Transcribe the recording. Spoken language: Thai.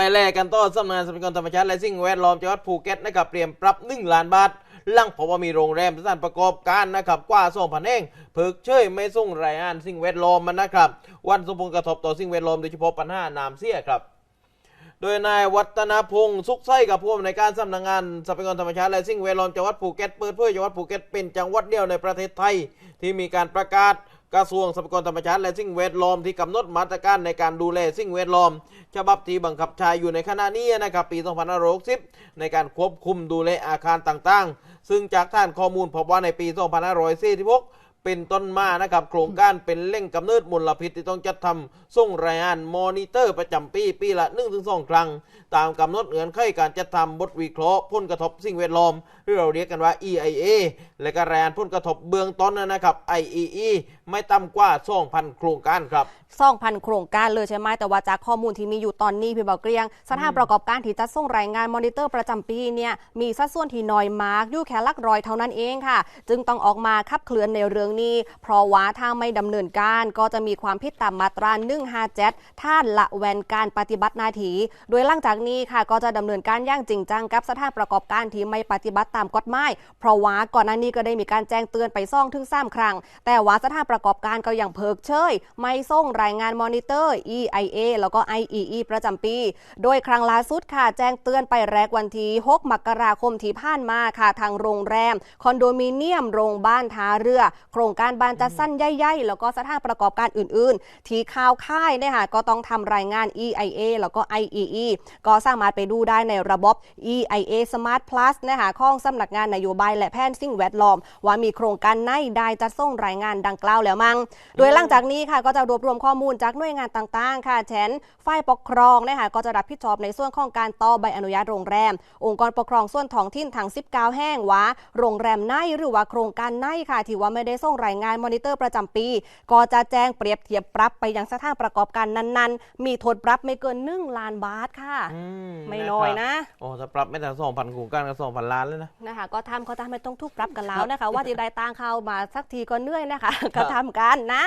ไปแลกกันต่อสำนักงานทรัพยากรธรรมชาติและสิ่งแวดล้อมจังหวัดภูเก็ตนะครับเตรียมปรับ 1 ล้านบาทหลังเพราะว่ามีโรงแรมสถานประกอบการนะครับกว่า2,000แห่งเพิกเชยไม่ส่งรายงานสิ่งแวดล้อมมันนะครับ วันส่งผลกระทบต่อสิ่งแวดล้อมโดยเฉพาะปัญหาน้ำเสียครับ โดยนายวัฒนพงศ์สุขไส้กับผู้อำนวยการสำนักงานทรัพยากรธรรมชาติและสิ่งแวดล้อมจังหวัดภูเก็ตเปิดเผยจังหวัดภูเก็ตเป็นจังหวัดเดียวในประเทศไทย ที่มีการประกาศ กระทรวงทรัพยากรธรรมชาติและสิ่งแวดล้อมที่กำหนดมาตรการในการดูแลสิ่งแวดล้อม ฉบับที่บังคับใช้อยู่ในขณะนี้นะครับปี 2560 ในการควบคุมดูแลอาคารต่างๆ ซึ่งจากท่านข้อมูลพบว่าในปี 2546 เป็นต้นมานะครับ โครงการเป็นเร่งกำเนิดมลพิษที่ต้องจัดทำส่งรายงานมอนิเตอร์ประจำปี ปีละ1-2ครั้ง ตามกำหนดเงื่อนไขการจัดทำบทวิเคราะห์ผลกระทบสิ่งแวดล้อมหรือเราเรียกกันว่า EIA และก็รายงานผลกระทบเบื้องต้นนะครับ IEE ไม่ต่ำกว่า2,000 โครงการครับ2,000 โครงการเลยใช่ไหมแต่ว่าจากข้อมูลที่มีอยู่ตอนนี้พี่เบาเกรียงสถานประกอบการที่จะส่งรายงานมอนิเตอร์ประจำปีเนี่ยมีสัดส่วนที่น้อยมากอยู่แค่ลักร้อยเท่านั้นเองค่ะ จึงต้องออกมาขับเคลื่อนในเรื่องนี้เพราะว่าถ้าไม่ดำเนินการก็จะมีความผิดตามมาตรา157ท่านละแวนการปฏิบัติหน้าที่โดยหลังจากนี้ค่ะก็จะดำเนินการอย่างจริงจังกับสถานประกอบการที่ไม่ปฏิบัติตามกฎหมายเพราะว่าก่อนหน้านี้ก็ได้มีการแจ้งเตือนไปซ่องถึงสามครั้ง แต่ว่าสถานประกอบการก็ยังเพิกเฉยไม่ส่งรายงานมอนิเตอร์ EIA แล้วก็ IEE ประจำปี โดยครั้งล่าสุดค่ะ แจ้งเตือนไปแรกวันที่6มกราคมที่ผ่านมาค่ะ ทางโรงแรม คอนโดมิเนียม โรงบ้านท่าเรือ โคครงการบานจัดสั้นใหญ่ๆแล้วก็สถานประกอบการอื่น ๆ ที่ข่าวค่ายเนี่ยค่ะก็ต้องทำรายงาน EIA แล้วก็ IEE ก็สามารถไปดูได้ในระบบ EIA Smart Plus นะคะของสำนักงานนโยบายและแผนสิ่งแวดล้อม ว่ามีโครงการไหนได้จะส่งรายงานดังกล่าวแล้วมั้งโดยหลังจากนี้ค่ะก็จะรวบรวมข้อมูลจากหน่วยงานต่าง ๆ ค่ะเช่นฝ่ายปกครองนะคะก็จะรับผิดชอบในส่วนของการต่อใบอนุญาตโรงแรม องค์กรปกครองส่วนท้องถิ่นทั้ง19 แห่งว่าโรงแรมไหนหรือว่าโครงการไหนค่ะที่ว่าไม่ได้ส่งรายงานมอนิเตอร์ประจำปี ก็จะแจ้งเปรียบเทียบปรับไปยังสถานประกอบการนั้นๆ มีโทษปรับไม่เกิน1ล้านบาทค่ะอืไม่น้อยนะโอ้ถ้าปรับไม่ถึง2,000โครงการก็2,000ล้านเลยนะนะคะก็ทำก็ทำไม่ต้องทุกปรับกันแล้วนะคะ ว่าที่ได้ตังเข้ามาสักทีก็เหนื่อยนะคะก็ทำกันนะ